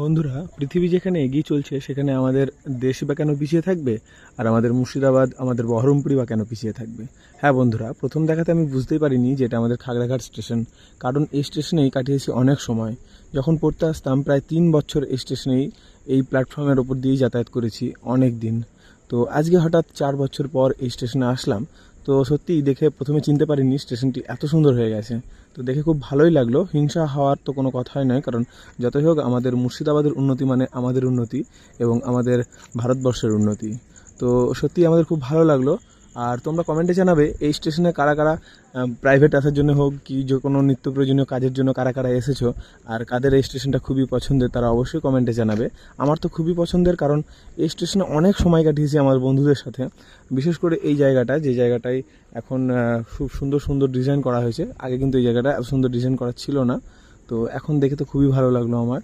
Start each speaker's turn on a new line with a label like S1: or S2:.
S1: বন্ধুরা, পৃথিবী যেখানে এগিয়ে চলছে, সেখানে আমাদের দেশ বা কেন পিছিয়ে থাকবে? আর আমাদের মুর্শিদাবাদ, আমাদের বহরমপুরি বা কেন পিছিয়ে থাকবে? হ্যাঁ বন্ধুরা, প্রথম দেখাতে আমি বুঝতেই পারিনি যে এটা আমাদের খাগড়াঘাট স্টেশন। কারণ এই স্টেশনেই কাটিয়েছি অনেক সময়। যখন পড়তে আসতাম, প্রায় তিন বছর এই স্টেশনেই এই প্ল্যাটফর্মের ওপর দিয়েই যাতায়াত করেছি অনেক দিন। তো আজকে হঠাৎ চার বছর পর এই স্টেশনে আসলাম। তো সত্যি দেখে প্রথমে চিনতে পারিনি স্টেশনটি এত সুন্দর হয়ে গেছে। তো দেখে খুব ভালোই লাগল। হিংসা হওয়ার তো কোনো কথাই নয় কারণ যতই হোক আমাদের মুর্শিদাবাদের উন্নতি মানে আমাদের উন্নতি এবং আমাদের ভারতবর্ষের উন্নতি। তো সত্যি আমাদের খুব ভালো লাগল। আর তোমরা কমেন্টে জানাবে, এই স্টেশনে কারা কারা প্রাইভেট আসার জন্য হোক কি যে কোনো নিত্য প্রয়োজনীয় কাজের জন্য কারা কারা এসেছ আর কাদের এই স্টেশনটা খুবই পছন্দের তারা অবশ্যই কমেন্টে জানাবে। আমার তো খুবই পছন্দের কারণ এই স্টেশনে অনেক সময় কাটিয়েছি আমার বন্ধুদের সাথে। বিশেষ করে এই জায়গাটা, যে জায়গাটায় এখন খুব সুন্দর সুন্দর ডিজাইন করা হয়েছে। আগে কিন্তু এই জায়গাটা এত সুন্দর ডিজাইন করা ছিল না। তো এখন দেখে তো খুবই ভালো লাগল আমার।